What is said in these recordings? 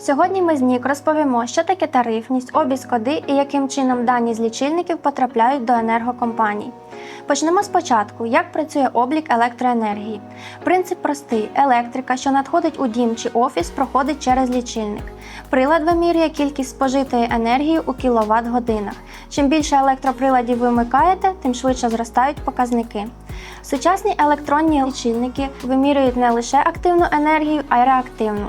Сьогодні ми з Нік розповімо, що таке тарифність, обіг коди і яким чином дані з лічильників потрапляють до енергокомпаній. Почнемо спочатку, як працює облік електроенергії. Принцип простий: електрика, що надходить у дім чи офіс, проходить через лічильник. Прилад вимірює кількість спожитої енергії у кіловат годинах. Чим більше електроприладів ви вмикаєте, тим швидше зростають показники. Сучасні електронні лічильники вимірюють не лише активну енергію, а й реактивну.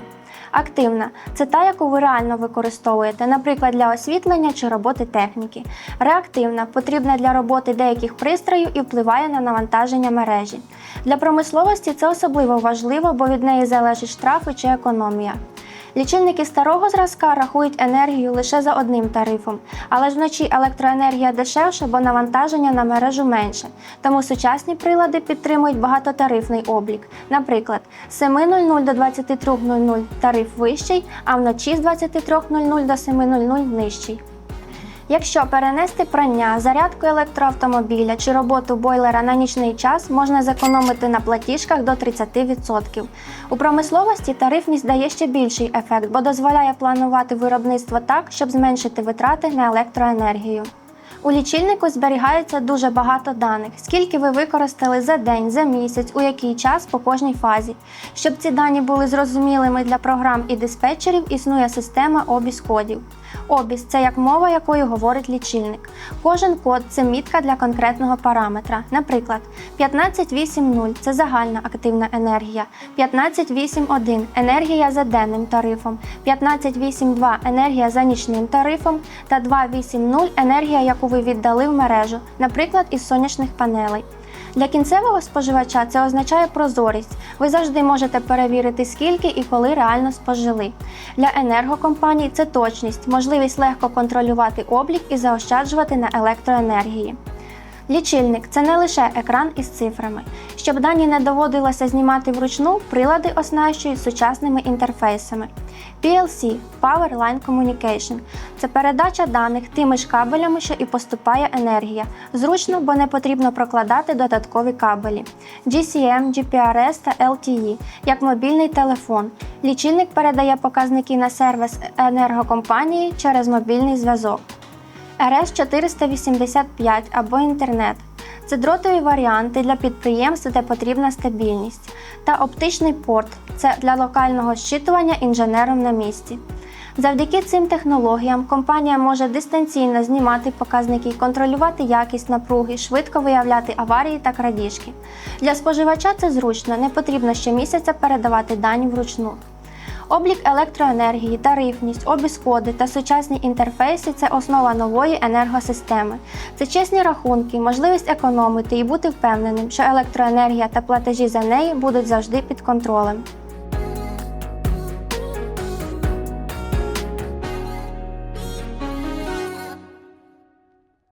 Активна це та, яку ви реально використовуєте, наприклад, для освітлення чи роботи техніки. Реактивна потрібна для роботи деяких пристроїв і впливає на навантаження мережі. Для промисловості це особливо важливо, бо від неї залежить штрафи чи економія. Лічильники старого зразка рахують енергію лише за одним тарифом, але ж вночі електроенергія дешевша, бо навантаження на мережу менше. Тому сучасні прилади підтримують багатотарифний облік. Наприклад, з 7.00 до 23.00 тариф вищий, а вночі з 23.00 до 7.00 нижчий. Якщо перенести прання, зарядку електроавтомобіля чи роботу бойлера на нічний час, можна зекономити на платіжках до 30%. У промисловості тарифність дає ще більший ефект, бо дозволяє планувати виробництво так, щоб зменшити витрати на електроенергію. У лічильнику зберігається дуже багато даних, скільки ви використали за день, за місяць, у який час по кожній фазі. Щоб ці дані були зрозумілими для програм і диспетчерів, існує система обіс кодів. Обіс це як мова, якою говорить лічильник. Кожен код це мітка для конкретного параметра. Наприклад, 1580 це загальна активна енергія, 1581 енергія за денним тарифом, 1582 енергія за нічним тарифом та 280 енергія, яку ви віддали в мережу, наприклад, із сонячних панелей. Для кінцевого споживача це означає прозорість. Ви завжди можете перевірити, скільки і коли реально спожили. Для енергокомпаній це точність, можливість легко контролювати облік і заощаджувати на електроенергії. Лічильник це не лише екран із цифрами. Щоб дані не доводилося знімати вручну, прилади оснащують сучасними інтерфейсами. PLC Power Line Communication це передача даних тими ж кабелями, що і поступає енергія. Зручно, бо не потрібно прокладати додаткові кабелі. GCM, GPRS та LTE як мобільний телефон. Лічильник передає показники на сервіс енергокомпанії через мобільний зв'язок. РС-485 або інтернет. Це дротові варіанти для підприємств, де потрібна стабільність. Та оптичний порт це для локального щитування інженером на місці. Завдяки цим технологіям компанія може дистанційно знімати показники, контролювати якість напруги, швидко виявляти аварії та крадіжки. Для споживача це зручно, не потрібно щомісяця передавати дані вручну. Облік електроенергії, тарифність, обісходи та сучасні інтерфейси це основа нової енергосистеми. Це чесні рахунки, можливість економити і бути впевненим, що електроенергія та платежі за неї будуть завжди під контролем.